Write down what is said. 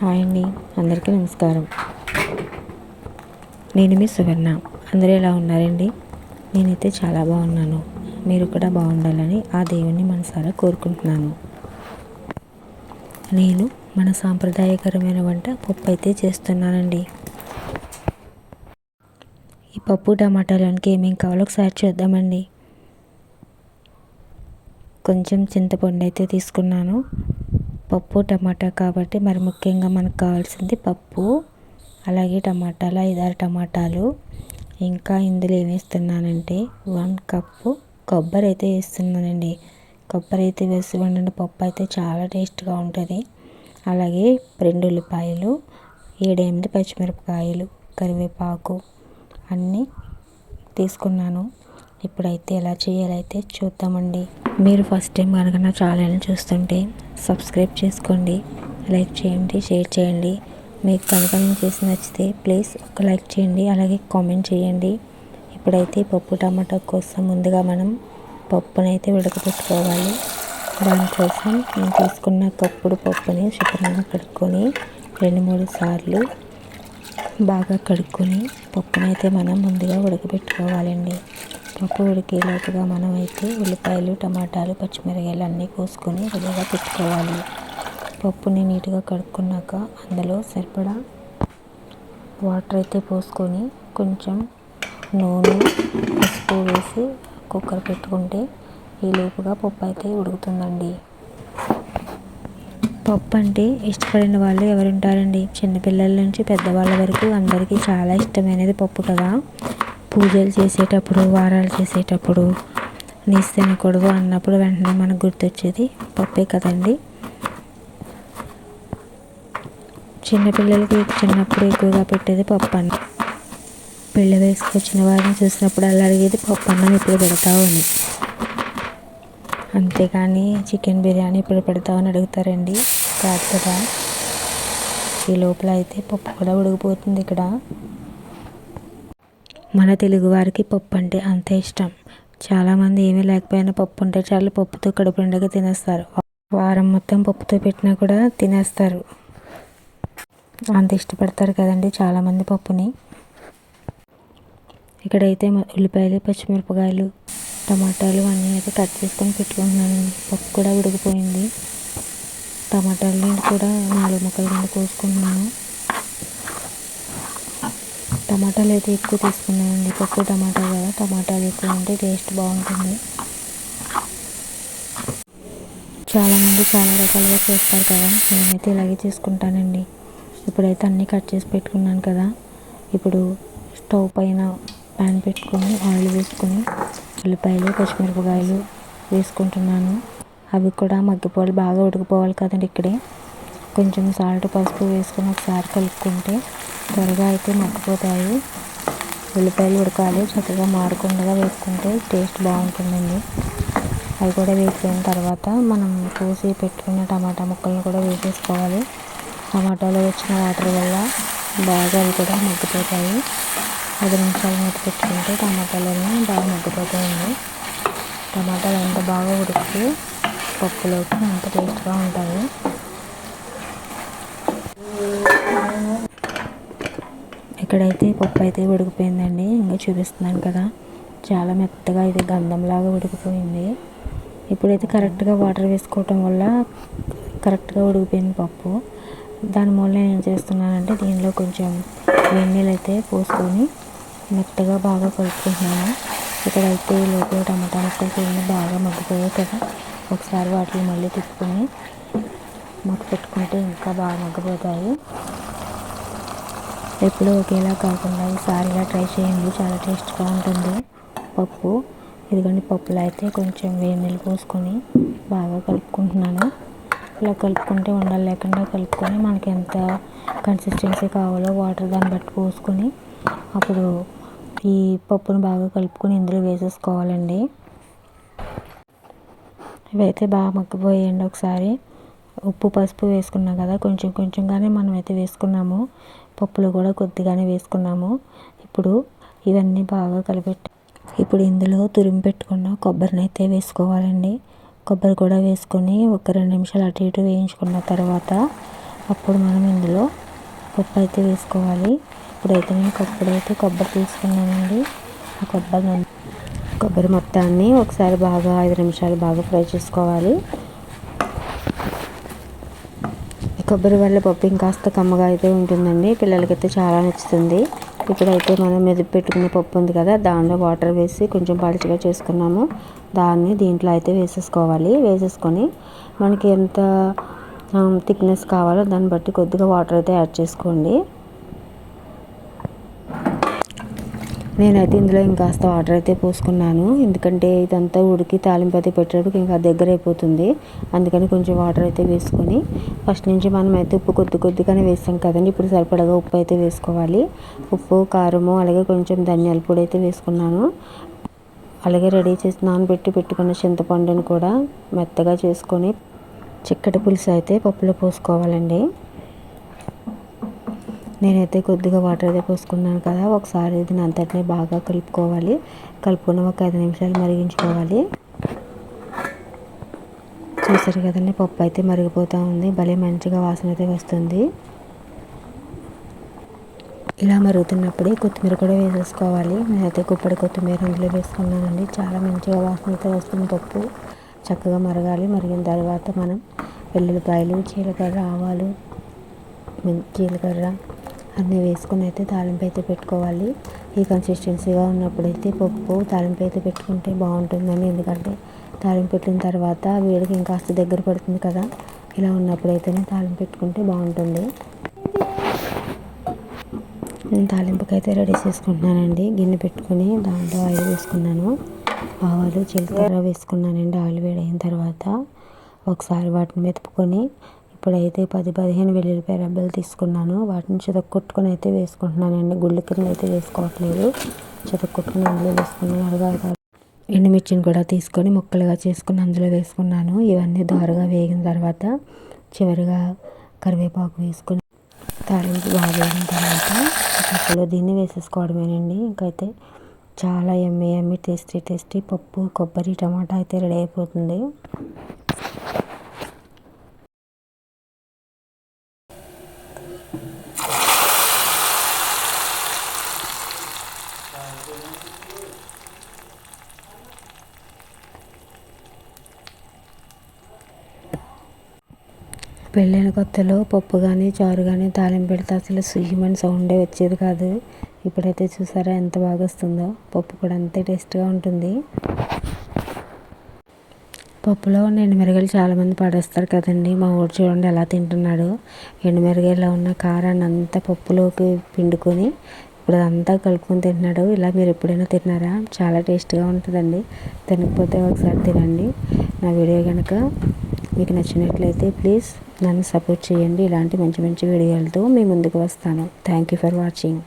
Hi అండి. అందరికీ నమస్కారం. నేను మీ సువర్ణ. అందరూ ఎలా ఉన్నారండి? నేనైతే చాలా బాగున్నాను. మీరు కూడా బాగుండాలని ఆ దేవుణ్ణి మనసారా కోరుకుంటున్నాను. నేను మన సాంప్రదాయకరమైన వంట పప్పు అయితే చేస్తున్నానండి. ఈ పప్పు టమాటాలోనికి ఏమేమి కావాలో ఒకసారి చూద్దామండి. కొంచెం చింతపండు అయితే తీసుకున్నాను. పప్పు టమాటా కాబట్టి మరి ముఖ్యంగా మనకు కావాల్సింది పప్పు అలాగే టమాటాలు ఐదారు టమాటాలు. ఇంకా ఇందులో ఏమి వేస్తున్నానంటే వన్ కప్పు కొబ్బరి అయితే వేస్తున్నానండి. కొబ్బరి అయితే వేసి వండిన పప్పు అయితే చాలా టేస్ట్గా ఉంటుంది. అలాగే రెండు ఉల్లిపాయలు ఏడెనిమిది పచ్చిమిరపకాయలు కరివేపాకు అన్నీ తీసుకున్నాను. ఇప్పుడైతే ఎలా చేయాలైతే చూద్దామండి. మీరు ఫస్ట్ టైం కనుక నా ఛానల్ని చూస్తుంటే సబ్స్క్రైబ్ చేసుకోండి లైక్ చేయండి షేర్ చేయండి. మీకు కనుక నేను చేసి నచ్చితే ప్లీజ్ ఒక లైక్ చేయండి అలాగే కామెంట్ చేయండి. ఇప్పుడైతే పప్పు టమాటా కోసం ముందుగా మనం పప్పునైతే ఉడకబెట్టుకోవాలి దానికోసం నేను తీసుకున్న కప్పుడు పప్పుని శుభ్రంగా కడుక్కొని రెండు మూడు సార్లు బాగా కడుక్కొని పప్పునైతే మనం ముందుగా ఉడకబెట్టుకోవాలండి పప్పు ఉడికేలోపుగా మనం అయితే ఉల్లిపాయలు టమాటాలు పచ్చిమిరకాయలు అన్నీ కోసుకొని రెడీగా పెట్టుకోవాలి. పప్పుని నీట్గా కడుక్కున్నాక అందులో సరిపడా వాటర్ అయితే పోసుకొని కొంచెం నూనె పసుపు వేసి కుక్కర్ పెట్టుకుంటే ఈ లోపుగా పప్పు అయితే ఉడుకుతుందండి. పప్పు అంటే ఇష్టపడిన వాళ్ళు ఎవరు ఉంటారండి చిన్నపిల్లల నుంచి పెద్దవాళ్ళ వరకు అందరికీ చాలా ఇష్టమైనది పప్పు కదా. పూజలు చేసేటప్పుడు వారాలు చేసేటప్పుడు నీసు తినకూడదు అన్నప్పుడు వెంటనే మనకు గుర్తొచ్చేది పప్పే కదండి. చిన్నపిల్లలకి చిన్నప్పుడు ఎక్కువగా పెట్టేది పప్పు అన్నం పెళ్ళి వేసుకొచ్చిన వచ్చిన వారిని చూసినప్పుడు అలా అడిగేది పప్పు అన్నం ఇప్పుడు పెడతావు అని. అంతేకాని చికెన్ బిర్యానీ ఇప్పుడు పెడతామని అని అడుగుతారండి. కాదు కదా. ఈ లోపల అయితే పప్పు కూడా ఉడికిపోతుంది ఇక్కడ. మన తెలుగువారికి పప్పు అంటే అంత ఇష్టం. చాలామంది ఏమీ లేకపోయినా పప్పు ఉంటే చాలు పప్పుతో కడుపు తినేస్తారు. వారం మొత్తం పప్పుతో పెట్టినా కూడా తినేస్తారు. అంత ఇష్టపడతారు కదండి చాలామంది పప్పుని. ఇక్కడైతే ఉల్లిపాయలు పచ్చిమిరపకాయలు టమాటాలు అన్నీ అయితే కట్ చేసుకొని పెట్టుకుంటున్నానండి. పప్పు కూడా ఉడికిపోయింది. టమాటాలు కూడా నాలుగు ముక్కలు కింద కోసుకుంటున్నాను టమాటాలు అయితే ఎక్కువ తీసుకున్నానండి. పప్పు టమాటా కదా టమాటాలు ఎక్కువ ఉంటే టేస్ట్ బాగుంటుంది. చాలామంది చాలా రకాలుగా చేస్తారు కదా నేనైతే ఇలాగే చేసుకుంటానండి. ఇప్పుడైతే అన్నీ కట్ చేసి పెట్టుకున్నాను కదా ఇప్పుడు స్టవ్ పైన ప్యాన్ పెట్టుకొని ఆయిల్ వేసుకొని ఉల్లిపాయలు పచ్చిమిరపకాయలు వేసుకుంటున్నాను. అవి కూడా మగ్గిపోవాలి బాగా ఉడికిపోవాలి కదండి ఇక్కడే. కొంచెం సాల్ట్ పసుపు వేసుకొని ఒకసారి కలుపుకుంటే త్వరగా అయితే మగ్గిపోతాయి. ఉల్లిపాయలు ఉడకాలి. చక్కగా మాడకుండా వేసుకుంటే టేస్ట్ బాగుంటుందండి. అవి కూడా వేసిన తర్వాత మనం కోసి పెట్టుకున్న టమాటా ముక్కలను కూడా వేసేసుకోవాలి. టమాటాలో వచ్చిన వాటర్ వల్ల బాగా అవి కూడా మగ్గిపోతాయి. పది నిమిషాలు మూత పెట్టుకుంటే టమాటాలన్నీ బాగా మగ్గిపోతాయండి. టమాటాలు ఎంత బాగా ఉడికి పప్పులోకి అంత టేస్ట్గా ఉంటాయి. ఇక్కడైతే పప్పు అయితే ఉడికిపోయిందండి ఇంకా చూపిస్తున్నాను కదా. చాలా మెత్తగా ఇది గంధంలాగా ఉడికిపోయింది ఇప్పుడైతే కరెక్ట్గా వాటర్ వేసుకోవటం వల్ల కరెక్ట్గా ఉడికిపోయింది పప్పు. దాని మూల నేను ఏం చేస్తున్నానంటే దీనిలో కొంచెం వేడి అయితే పోసుకొని మెత్తగా బాగా కలుపుకుంటున్నాను. ఇక్కడైతే లోపల టమాటా ముక్కలు బాగా మగ్గిపోయాయి కదా. ఒకసారి వాటిని మళ్ళీ తిప్పుకొని మగ్గు పెట్టుకుంటే ఇంకా బాగా మగ్గిపోతాయి. ఎప్పుడు ఒకేలా కాకుండా ఈసారి ఇలా ట్రై చేయండి. చాలా టేస్ట్గా ఉంటుంది. పప్పు. ఇదిగోండి పప్పులో అయితే కొంచెం వేడి నీళ్ళు పోసుకొని బాగా కలుపుకుంటున్నాను. ఇలా కలుపుకుంటే ఉండాలి లేకుండా కలుపుకొని మనకి ఎంత కన్సిస్టెన్సీ కావాలో వాటర్ దాన్ని బట్టి పోసుకొని అప్పుడు ఈ పప్పును బాగా కలుపుకొని ఇందులో వేసేసుకోవాలండి. ఇవైతే బాగా మగ్గిపోయాయండి ఒకసారి. ఉప్పు పసుపు వేసుకున్నాం కదా కొంచెం కొంచెంగానే మనం అయితే వేసుకున్నాము. పప్పులు కూడా కొద్దిగానే వేసుకున్నాము. ఇప్పుడు ఇవన్నీ బాగా కలిపెట్టి ఇప్పుడు ఇందులో తురిమి పెట్టుకున్న కొబ్బరిని అయితే వేసుకోవాలండి. కొబ్బరి కూడా వేసుకొని ఒక రెండు నిమిషాలు అటు ఇటు వేయించుకున్న తర్వాత అప్పుడు మనం ఇందులో పప్పు అయితే వేసుకోవాలి. ఇప్పుడైతే నేను కొబ్బరి అయితే కొబ్బరి తీసుకున్నానండి. ఆ కొబ్బరి కొబ్బరి మొత్తాన్ని ఒకసారి బాగా ఐదు నిమిషాలు బాగా ఫ్రై చేసుకోవాలి. కొబ్బరి వల్ల పప్పు ఇంకాస్త కమ్మగా అయితే ఉంటుందండి. పిల్లలకైతే చాలా నచ్చుతుంది. ఇప్పుడైతే మనం మెదిపి పెట్టుకునే పప్పు ఉంది కదా దానిలో వాటర్ వేసి కొంచెం పలుచగా చేసుకున్నాము. దాన్ని దీంట్లో అయితే వేసేసుకోవాలి. వేసేసుకొని మనకి ఎంత థిక్నెస్ కావాలో దాన్ని బట్టి కొద్దిగా వాటర్ అయితే యాడ్ చేసుకోండి. నేనైతే ఇందులో ఇంకాస్త వాటర్ అయితే పోసుకున్నాను. ఎందుకంటే ఇదంతా ఉడికి తాలింపు అయితే పెట్టేటప్పుడు ఇంకా దగ్గర అయిపోతుంది. అందుకని కొంచెం వాటర్ అయితే వేసుకొని ఫస్ట్ నుంచి మనం అయితే ఉప్పు కొద్ది కొద్దిగానే వేస్తాం కదండి. ఇప్పుడు సరిపడగా ఉప్పు అయితే వేసుకోవాలి. ఉప్పు కారము అలాగే కొంచెం ధనియాల పొడి అయితే వేసుకున్నాను. అలాగే రెడీ చేసి నానబెట్టి పెట్టుకున్న చింతపండుని కూడా మెత్తగా చేసుకొని చిక్కటి పులుసు అయితే పప్పులో పోసుకోవాలండి. నేనైతే కొద్దిగా వాటర్ అయితే పోసుకున్నాను కదా ఒకసారి దీని అంతటినీ బాగా కలుపుకోవాలి. కలుపుకున్న ఒక ఐదు నిమిషాలు మరిగించుకోవాలి. చూసారు కదండి పప్పు అయితే మరిగిపోతూ ఉంది. భలే మంచిగా వాసన అయితే వస్తుంది. ఇలా మరుగుతున్నప్పుడే కొత్తిమీర కూడా వేసేసుకోవాలి. నేనైతే కుప్పడి కొత్తిమీర అందులో వేసుకున్నానండి. చాలా మంచిగా వాసన అయితే వస్తుంది పప్పు. చక్కగా మరగాలి. మరిగిన తర్వాత మనం వెల్లుల్లిపాయలు జీలకర్ర ఆవాలు జీలకర్ర అన్నీ వేసుకుని అయితే తాలింపు అయితే పెట్టుకోవాలి. ఈ కన్సిస్టెన్సీగా ఉన్నప్పుడైతే పప్పు తాలింపు అయితే పెట్టుకుంటే బాగుంటుందని. ఎందుకంటే తాలింపు పెట్టిన తర్వాత వేడికి ఇంకాస్త దగ్గర పడుతుంది కదా. ఇలా ఉన్నప్పుడైతేనే తాలింపు పెట్టుకుంటే బాగుంటుంది. నేను తాలింపుకి అయితే రెడీ చేసుకుంటున్నానండి. గిన్నె పెట్టుకొని దాంట్లో ఆయిల్ వేసుకున్నాను. ఆవాలు జీలకర్ర వేసుకున్నానండి. ఆయిల్ వేడైన తర్వాత ఒకసారి వాటిని మెతుపుకొని ఇప్పుడైతే పది పదిహేను వెల్లుల్లిపాయ రెబ్బలు తీసుకున్నాను. వాటిని చితక్కొట్టుకొని అయితే వేసుకుంటున్నానండి. గుళ్ళు కింద అయితే వేసుకోవట్లేదు. చితక్కొట్టుకుని అందులో వేసుకున్నాను అలాగా ఎండుమిర్చిని కూడా తీసుకొని ముక్కలుగా చేసుకుని అందులో వేసుకున్నాను. ఇవన్నీ దోరగా వేగిన తర్వాత చివరిగా కరివేపాకు వేసుకొని తాలింపు బాగా వేగిన తర్వాత అసలు దీన్ని వేసేసుకోవడమేనండి. ఇంకైతే చాలా ఎమ్మె ఎమ్మె టేస్టీ టేస్టీ పప్పు కొబ్బరి టమాటా అయితే రెడీ అయిపోతుంది. పెళ్ళైన కొత్తలో పప్పు కానీ చారు కానీ తాలింపు పెడితే అసలు సుయ్యమని సౌండే వచ్చేది కాదు. ఇప్పుడైతే చూసారా ఎంత బాగా వస్తుందో. పప్పు కూడా అంతే టేస్ట్గా ఉంటుంది. పప్పులో ఉన్న ఎండుమిరగాయలు చాలామంది పడేస్తారు కదండి. మా ఊరు చూడండి ఎలా తింటున్నాడు. ఎండుమిరగాయలో ఉన్న కారాన్ని అంతా పప్పులోకి పిండుకొని ఇప్పుడు అదంతా కలుపుకొని తింటున్నాడు. ఇలా మీరు ఎప్పుడైనా తిన్నారా? చాలా టేస్ట్గా ఉంటుందండి. తినకపోతే ఒకసారి తినండి. నా వీడియో కనుక మీకు నచ్చినట్లయితే ప్లీజ్ నన్ను సపోర్ట్ చేయండి. ఇలాంటి మంచి మంచి వీడియోలతో మీ ముందుకు వస్తాను. Thank you for watching